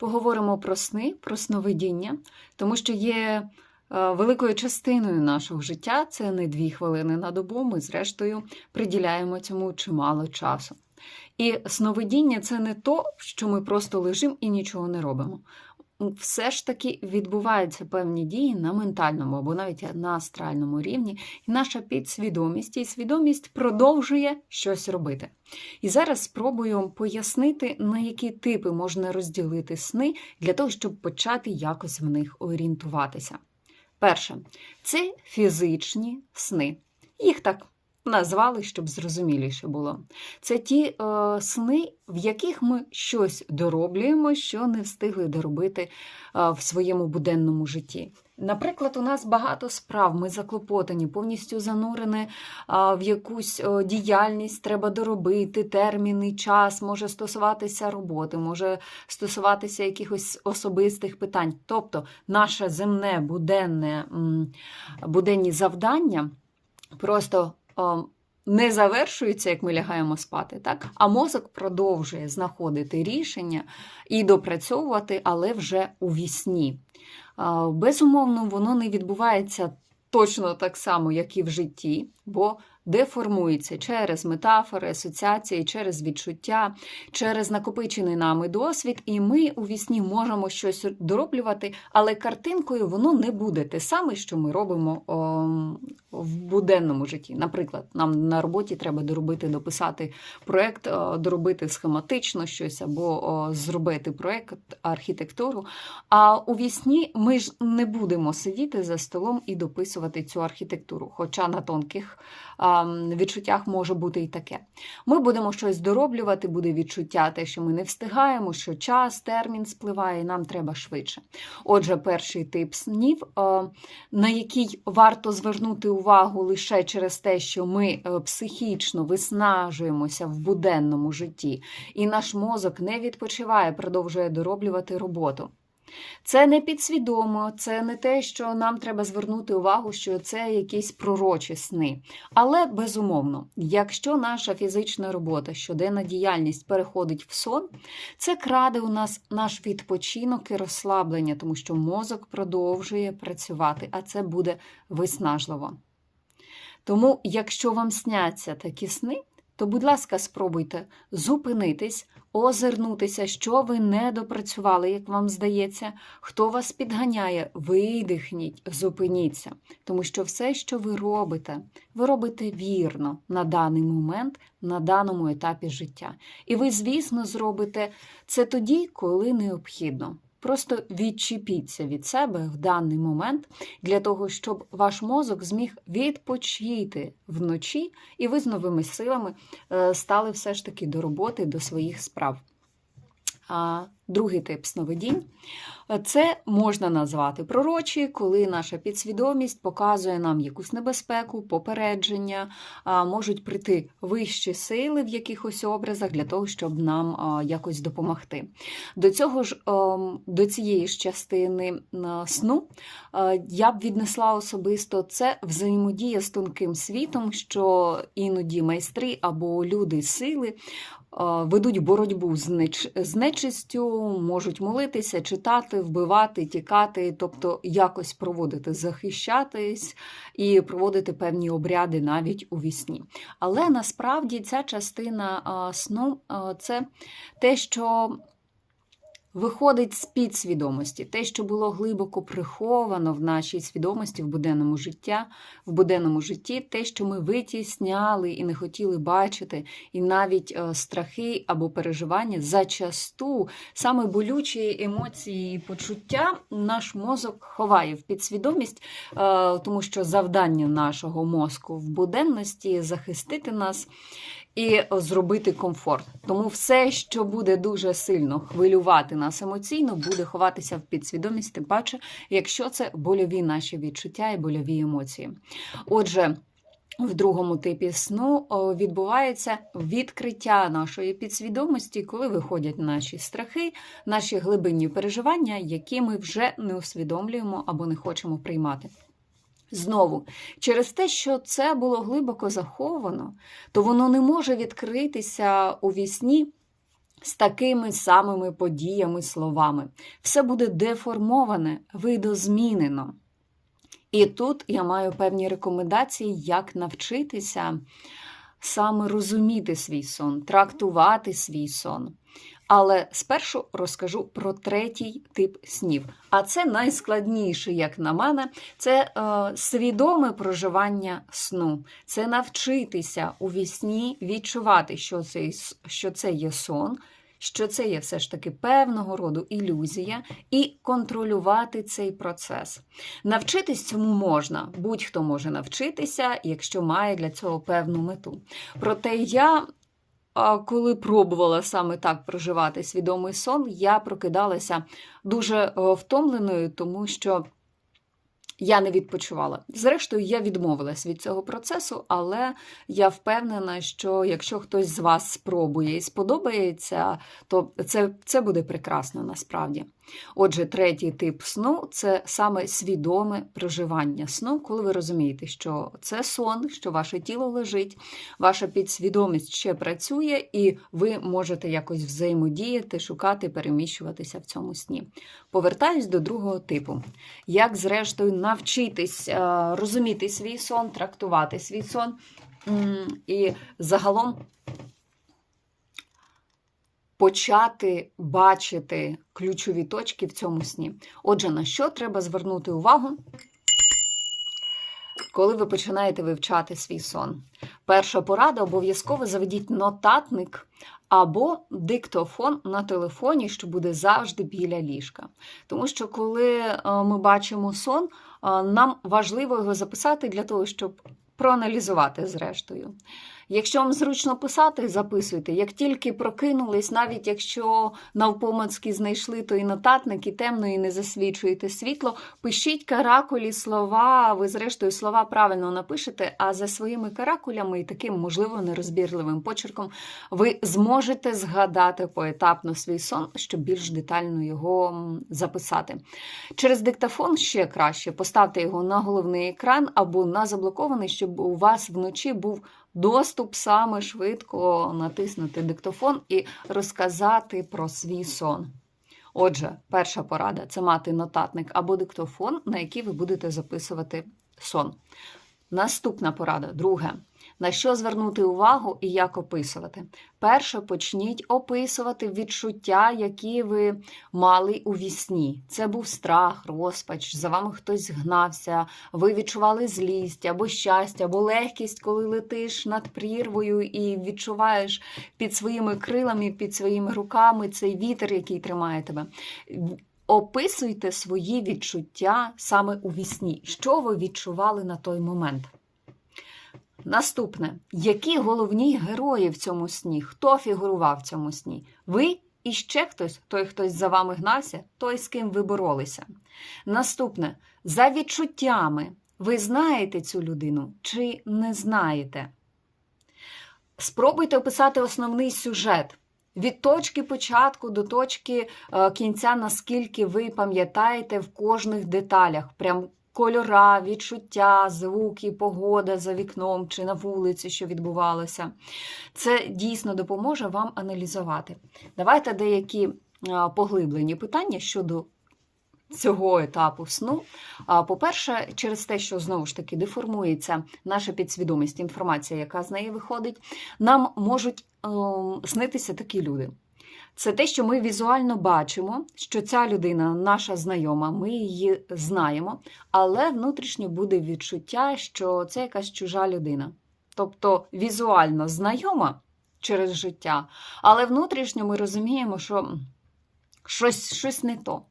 Поговоримо про сни, про сновидіння, тому що є е, великою частиною нашого життя. Це не дві хвилини на добу. Ми, зрештою, приділяємо цьому чимало часу. І сновидіння це не то, що ми просто лежимо і нічого не робимо. Все ж таки відбуваються певні дії на ментальному або навіть на астральному рівні, і наша підсвідомість і свідомість продовжує щось робити. І зараз спробую пояснити, на які типи можна розділити сни для того, щоб почати якось в них орієнтуватися. Перше, це фізичні сни. Їх так назвали, щоб зрозуміліше було. Це ті е, сни, в яких ми щось дороблюємо, що не встигли доробити е, в своєму буденному житті. Наприклад, у нас багато справ, ми заклопотані, повністю занурені е, в якусь е, діяльність, треба доробити терміни, час, може стосуватися роботи, може стосуватися якихось особистих питань. Тобто, наше земне буденне, буденні завдання просто не завершується, як ми лягаємо спати, так? а мозок продовжує знаходити рішення і допрацьовувати, але вже у вісні. Безумовно, воно не відбувається точно так само, як і в житті, бо деформується через метафори, асоціації, через відчуття, через накопичений нами досвід, і ми у вісні можемо щось дороблювати, але картинкою воно не буде те саме, що ми робимо о, в буденному житті. Наприклад, нам на роботі треба доробити, дописати проєкт, доробити схематично щось або о, зробити проєкт, архітектуру. А у вісні ми ж не будемо сидіти за столом і дописувати цю архітектуру, хоча на тонких відчуттях може бути і таке. Ми будемо щось дороблювати, буде відчуття, те, що ми не встигаємо, що час, термін спливає, і нам треба швидше. Отже, перший тип снів, на який варто звернути увагу лише через те, що ми е, психічно виснажуємося в буденному житті, і наш мозок не відпочиває, продовжує дороблювати роботу. Це не підсвідомо, це не те, що нам треба звернути увагу, що це якісь пророчі сни. Але безумовно, якщо наша фізична робота, щоденна діяльність переходить в сон, це краде у нас наш відпочинок і розслаблення, тому що мозок продовжує працювати, а це буде виснажливо. Тому, якщо вам сняться такі сни, то, будь ласка, спробуйте зупинитись, озирнутися, що ви не допрацювали, як вам здається, хто вас підганяє, видихніть, зупиніться. Тому що все, що ви робите, ви робите вірно на даний момент, на даному етапі життя. І ви, звісно, зробите це тоді, коли необхідно. Просто відчіпіться від себе в даний момент для того, щоб ваш мозок зміг відпочити вночі, і ви з новими силами е, стали все ж таки до роботи, до своїх справ. Другий тип сновидінь це можна назвати пророчі, коли наша підсвідомість показує нам якусь небезпеку, попередження, можуть прийти вищі сили в якихось образах для того, щоб нам якось допомогти. До цього ж, до цієї ж частини сну я б віднесла особисто це взаємодія з тонким світом, що іноді майстри або люди сили ведуть боротьбу з нечистю, можуть молитися, читати, вбивати, тікати, тобто якось проводити, захищатись і проводити певні обряди навіть у вісні. Але насправді ця частина сну це те, що виходить з підсвідомості, те, що було глибоко приховано в нашій свідомості в буденному життя, в буденному житті, те, що ми витісняли і не хотіли бачити, і навіть е, страхи або переживання зачасту саме болючі емоції і почуття наш мозок ховає в підсвідомість, е, тому що завдання нашого мозку в буденності захистити нас і зробити комфорт. Тому все, що буде дуже сильно хвилювати нас емоційно, буде ховатися в підсвідомість, тим паче, якщо це больові наші відчуття і больові емоції. Отже. В другому типі сну відбувається відкриття нашої підсвідомості, коли виходять наші страхи, наші глибинні переживання, які ми вже не усвідомлюємо або не хочемо приймати. Знову, через те, що це було глибоко заховано, то воно не може відкритися у вісні з такими самими подіями, словами. Все буде деформоване, видозмінено. І тут я маю певні рекомендації, як навчитися саме розуміти свій сон, трактувати свій сон. Але спершу розкажу про третій тип снів. А це найскладніше, як на мене, це е, свідоме проживання сну. Це навчитися у вісні відчувати, що це, що це є сон, що це є все ж таки певного роду ілюзія, і контролювати цей процес. Навчитись цьому можна, будь-хто може навчитися, якщо має для цього певну мету. Проте я. А коли пробувала саме так проживати свідомий сон, я прокидалася дуже е, втомленою, тому що я не відпочивала. Зрештою, я відмовилась від цього процесу, але я впевнена, що якщо хтось з вас спробує і сподобається, то це, це буде прекрасно насправді. Отже, третій тип сну це саме свідоме проживання сну, коли ви розумієте, що це сон, що ваше тіло лежить, ваша підсвідомість ще працює, і ви можете якось взаємодіяти, шукати, переміщуватися в цьому сні. Повертаюсь до другого типу. Як, зрештою, навчитись е, розуміти свій сон, трактувати свій сон і загалом почати бачити ключові точки в цьому сні. Отже, на що треба звернути увагу, коли ви починаєте вивчати свій сон? Перша порада обов'язково заведіть нотатник або диктофон на телефоні, що буде завжди біля ліжка. Тому що, коли е, ми бачимо сон, е, нам важливо його записати для того, щоб проаналізувати зрештою. Якщо вам зручно писати, записуйте. Як тільки прокинулись, навіть якщо навпомацьки знайшли той нотатник і темно і не засвічуєте світло, пишіть каракулі слова, ви, зрештою, слова правильно напишете, а за своїми каракулями і таким, можливо, нерозбірливим почерком ви зможете згадати поетапно свій сон, щоб більш детально його записати. Через диктофон ще краще поставте його на головний екран або на заблокований, щоб у вас вночі був доступ саме швидко натиснути диктофон і розказати про свій сон. Отже, перша порада це мати нотатник або диктофон, на який ви будете записувати сон. Наступна порада, друге. На що звернути увагу і як описувати? Перше, почніть описувати відчуття, які ви мали у вісні. Це був страх, розпач, за вами хтось гнався, ви відчували злість або щастя, або легкість, коли летиш над прірвою і відчуваєш під своїми крилами, під своїми руками цей вітер, який тримає тебе. Описуйте свої відчуття саме у вісні. Що ви відчували на той момент? Наступне, які головні герої в цьому сні? Хто фігурував в цьому сні? Ви і ще хтось, той, хтось за вами гнався, той, з ким ви боролися. Наступне, за відчуттями, ви знаєте цю людину чи не знаєте? Спробуйте описати основний сюжет. Від точки початку до точки е, кінця, наскільки ви пам'ятаєте в кожних деталях, прям кольора, відчуття, звуки, погода за вікном чи на вулиці, що відбувалося. Це дійсно допоможе вам аналізувати. Давайте деякі поглиблені питання щодо. Цього етапу сну. По-перше, через те, що знову ж таки деформується наша підсвідомість, інформація, яка з неї виходить, нам можуть ем, снитися такі люди. Це те, що ми візуально бачимо, що ця людина наша знайома, ми її знаємо, але внутрішньо буде відчуття, що це якась чужа людина. Тобто візуально знайома через життя, але внутрішньо ми розуміємо, що щось щось не то.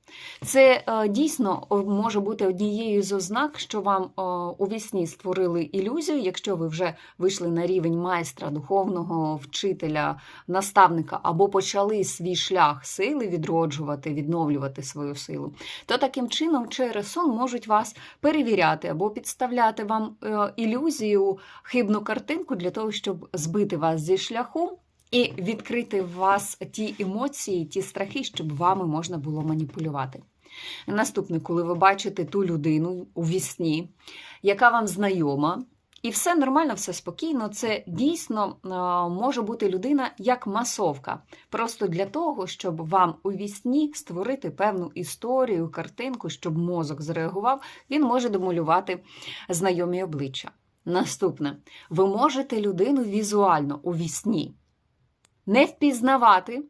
Це е, дійсно може бути однією з ознак, що вам у вісні створили ілюзію, якщо ви вже вийшли на рівень майстра, духовного вчителя, наставника або почали свій шлях сили відроджувати, відновлювати свою силу, то таким чином через сон можуть вас перевіряти або підставляти вам е, ілюзію, хибну картинку для того, щоб збити вас зі шляху і відкрити в вас ті емоції, ті страхи, щоб вами можна було маніпулювати. Наступне, коли ви бачите ту людину у вісні, яка вам знайома, І все нормально, все спокійно. Це дійсно може бути людина як масовка. Просто для того, щоб вам у вісні створити певну історію, картинку, щоб мозок зреагував, він може домалювати знайомі обличчя. Наступне, ви можете людину візуально у вісні не впізнавати,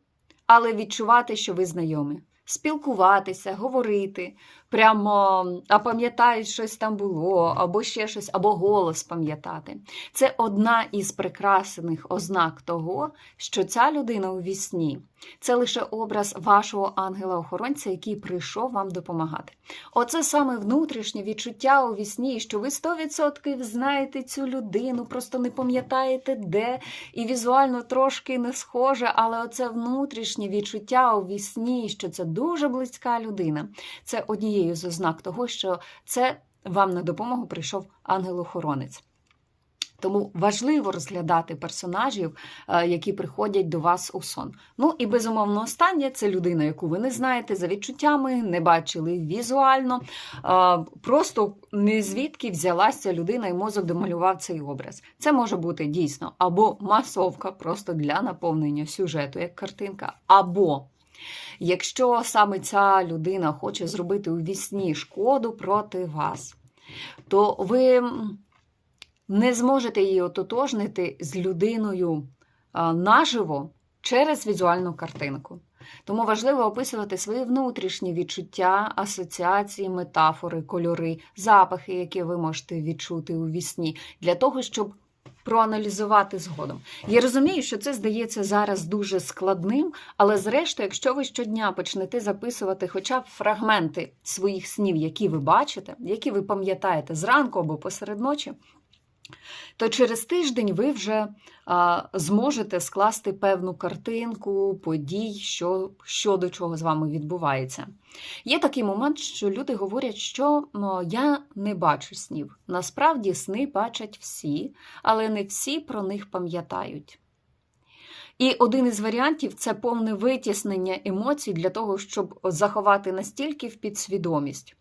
але відчувати, що ви знайомі. Спілкуватися, говорити, прямо а пам'ятають, щось там було, або ще щось, або голос пам'ятати. Це одна із прекрасних ознак того, що ця людина у вісні це лише образ вашого ангела-охоронця, який прийшов вам допомагати. Оце саме внутрішнє відчуття у вісні, що ви 100% знаєте цю людину, просто не пам'ятаєте де, і візуально трошки не схоже, але оце внутрішнє відчуття у вісні, що це дуже близька людина. Це однією з ознак того, що це вам на допомогу прийшов ангел-охоронець. Тому важливо розглядати персонажів, е, які приходять до вас у сон. Ну і безумовно, останнє це людина, яку ви не знаєте за відчуттями, не бачили візуально. Е, Просто не звідки взялася людина і мозок домалював цей образ. Це може бути дійсно або масовка, просто для наповнення сюжету, як картинка, або. Якщо саме ця людина хоче зробити у вісні шкоду проти вас, то ви не зможете її ототожнити з людиною наживо через візуальну картинку. Тому важливо описувати свої внутрішні відчуття, асоціації, метафори, кольори, запахи, які ви можете відчути у вісні, для того, щоб проаналізувати згодом. Я розумію, що це здається зараз дуже складним, але зрештою, якщо ви щодня почнете записувати хоча б фрагменти своїх снів, які ви бачите, які ви пам'ятаєте зранку або посеред ночі, то через тиждень ви вже а, зможете скласти певну картинку, подій, що, що до чого з вами відбувається. Є такий момент, що люди говорять, що ну, я не бачу снів. Насправді сни бачать всі, але не всі про них пам'ятають. І один із варіантів це повне витіснення емоцій для того, щоб заховати настільки в підсвідомість,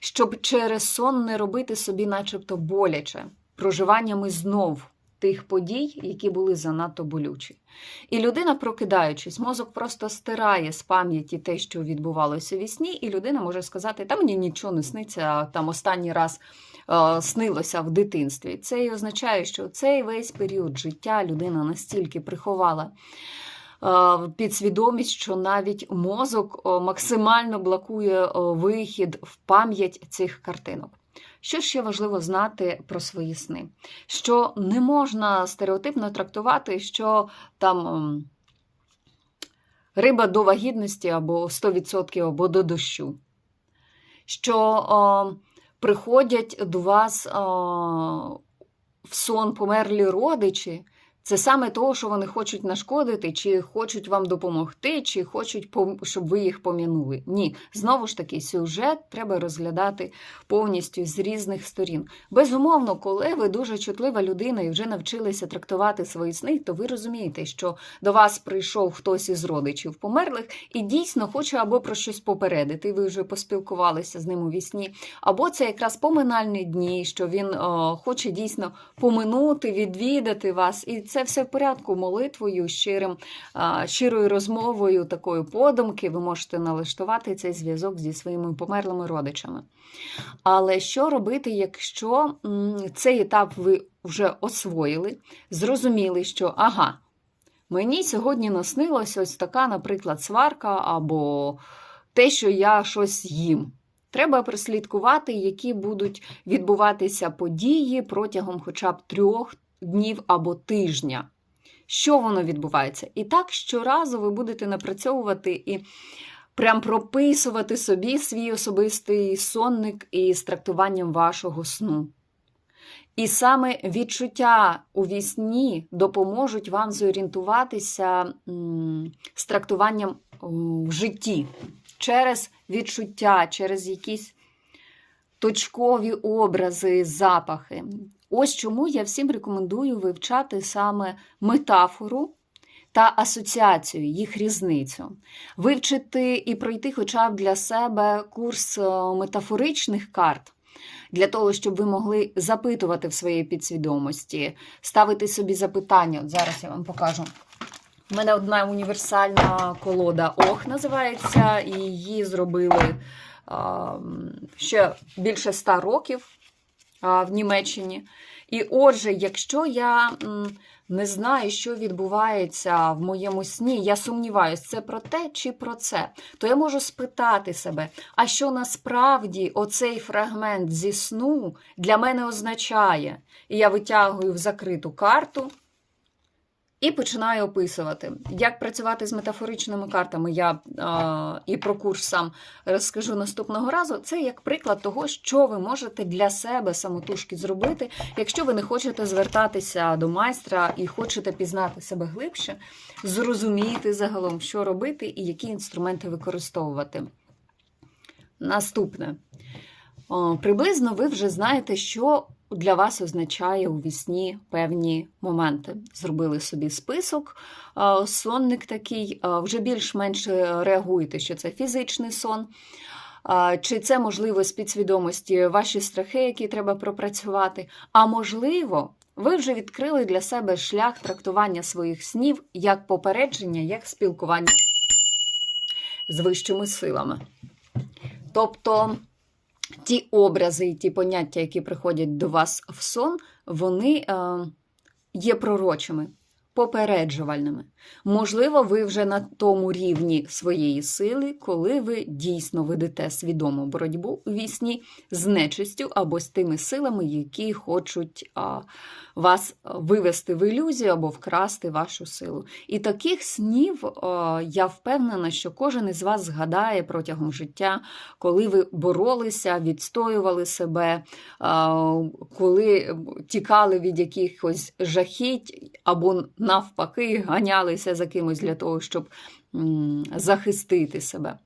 щоб через сон не робити собі, начебто, боляче проживаннями знов тих подій, які були занадто болючі. І людина, прокидаючись, мозок просто стирає з пам'яті те, що відбувалося в сні, і людина може сказати, та мені нічого не сниться, там останній раз е, снилося в дитинстві. Це і означає, що цей весь період життя людина настільки приховала. е, Підсвідомість, що навіть мозок максимально блокує вихід в пам'ять цих картинок. Що ще важливо знати про свої сни? Що не можна стереотипно трактувати, що там ем, риба до вагітності або 100% або до дощу. Що о, приходять до вас о, в сон померлі родичі, це саме того, що вони хочуть нашкодити, чи хочуть вам допомогти, чи хочуть, щоб ви їх пом'янули. Ні, знову ж таки, сюжет треба розглядати повністю з різних сторін. Безумовно, коли ви дуже чутлива людина і вже навчилися трактувати свої сни, то ви розумієте, що до вас прийшов хтось із родичів померлих і дійсно хоче або про щось попередити, ви вже поспілкувалися з ним у вісні, або це якраз поминальні дні, що він о, хоче дійсно поминути, відвідати вас. І це все в порядку молитвою, щирим, щирою розмовою, такою подумки. Ви можете налаштувати цей зв'язок зі своїми померлими родичами. Але що робити, якщо цей етап ви вже освоїли, зрозуміли, що ага, мені сьогодні наснилось ось така, наприклад, сварка або те, що я щось їм. Треба прослідкувати, які будуть відбуватися події протягом хоча б трьох днів або тижня. Що воно відбувається? І так щоразу ви будете напрацьовувати і прям прописувати собі свій особистий сонник із трактуванням вашого сну. І саме відчуття у вісні допоможуть вам зорієнтуватися з трактуванням в житті через відчуття, через якісь точкові образи, запахи. Ось чому я всім рекомендую вивчати саме метафору та асоціацію, їх різницю. Вивчити і пройти хоча б для себе курс е, метафоричних карт. для того, щоб ви могли запитувати в своїй підсвідомості, ставити собі запитання. От зараз я вам покажу. У мене одна універсальна колода Ох називається, і її зробили а, ще більше ста років в Німеччині. І отже, якщо я не знаю, що відбувається в моєму сні, я сумніваюся, це про те чи про це, то я можу спитати себе, а що насправді оцей фрагмент зі сну для мене означає? І я витягую в закриту карту. І починаю описувати, як працювати з метафоричними картами. Я е, і про курс сам розкажу наступного разу. Це як приклад того, що ви можете для себе самотужки зробити, якщо ви не хочете звертатися до майстра і хочете пізнати себе глибше, зрозуміти загалом, що робити і які інструменти використовувати. Наступне. О, приблизно ви вже знаєте, що для вас означає у вісні певні моменти. Зробили собі список, сонник такий, вже більш-менш реагуєте, що це фізичний сон. Чи це, можливо, з підсвідомості ваші страхи, які треба пропрацювати? А можливо, ви вже відкрили для себе шлях трактування своїх снів як попередження, як спілкування з вищими силами. Тобто ті образи і ті поняття, які приходять до вас в сон, вони е, є пророчими, попереджувальними. Можливо, ви вже на тому рівні своєї сили, коли ви дійсно ведете свідому боротьбу у вісні з нечистю або з тими силами, які хочуть а, вас вивести в ілюзію або вкрасти вашу силу. І таких снів а, я впевнена, що кожен із вас згадає протягом життя, коли ви боролися, відстоювали себе, а, коли тікали від якихось жахіть або навпаки ганялися за кимось для того, щоб захистити себе.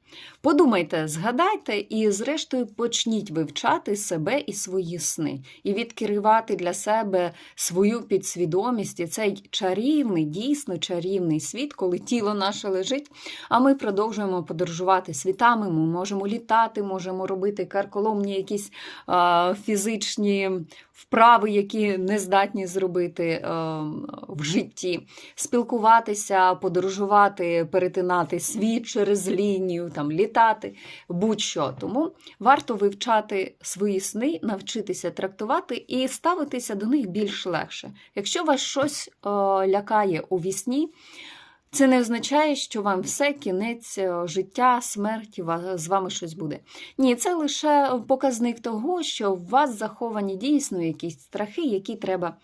Подумайте, згадайте і, зрештою, почніть вивчати себе і свої сни, і відкривати для себе свою підсвідомість і цей чарівний, дійсно чарівний світ, коли тіло наше лежить, а ми продовжуємо подорожувати світами, ми можемо літати, можемо робити карколомні якісь а, фізичні вправи, які не здатні зробити а, в житті, спілкуватися, подорожувати, перетинати світ через лінію там літати, будь-що. Тому варто вивчати свої сни, навчитися трактувати і ставитися до них більш легше. Якщо вас щось о, е, лякає у вісні, це не означає, що вам все кінець е, життя, смерті, з вами щось буде. Ні, це лише показник того, що у вас заховані дійсно якісь страхи, які треба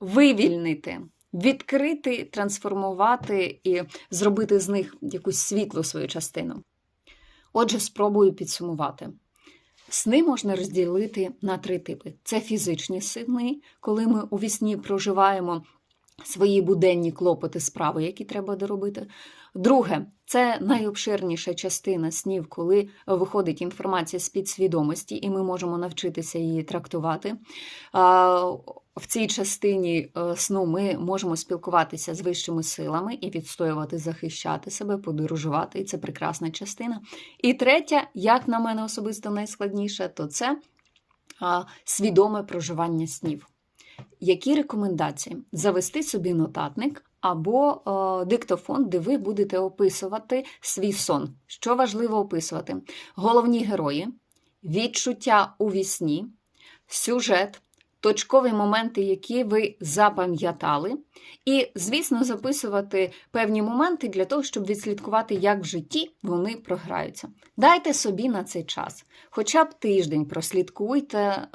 вивільнити відкрити, трансформувати і зробити з них якусь світлу свою частину. Отже, спробую підсумувати. Сни можна розділити на три типи: це фізичні сни, коли ми у вісні проживаємо свої буденні клопоти, справи, які треба доробити. Друге, це найобширніша частина снів, коли виходить інформація з підсвідомості, і ми можемо навчитися її трактувати. В цій частині е, сну ми можемо спілкуватися з вищими силами і відстоювати, захищати себе, подорожувати, і це прекрасна частина. І третя, як на мене особисто найскладніше, то це свідоме проживання снів. Які рекомендації? Завести собі нотатник або е, диктофон, де ви будете описувати свій сон. Що важливо описувати? Головні герої, відчуття у вісні, сюжет точкові моменти, які ви запам'ятали, і, звісно, записувати певні моменти для того, щоб відслідкувати, як в житті вони програються. Дайте собі на цей час, хоча б тиждень прослідкуйте е,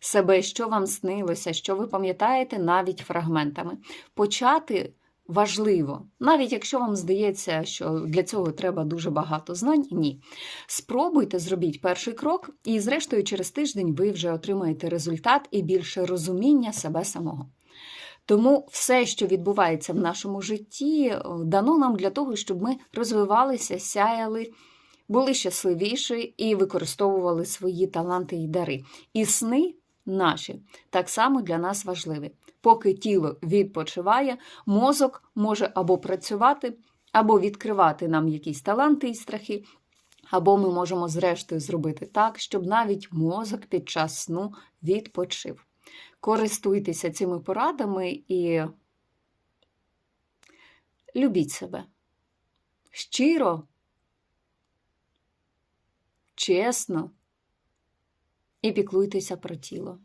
себе, що вам снилося, що ви пам'ятаєте навіть фрагментами. Почати важливо, навіть якщо вам здається, що для цього треба дуже багато знань, ні. Спробуйте зробіть перший крок, і, зрештою, через тиждень ви вже отримаєте результат і більше розуміння себе самого. Тому все, що відбувається в нашому житті, дано нам для того, щоб ми розвивалися, сяяли. Були щасливіші і використовували свої таланти і дари. І сни наші так само для нас важливі. Поки тіло відпочиває, мозок може або працювати, або відкривати нам якісь таланти і страхи. Або ми можемо, зрештою, зробити так, щоб навіть мозок під час сну відпочив. Користуйтеся цими порадами і любіть себе. Щиро, чесно і піклуйтеся про тіло.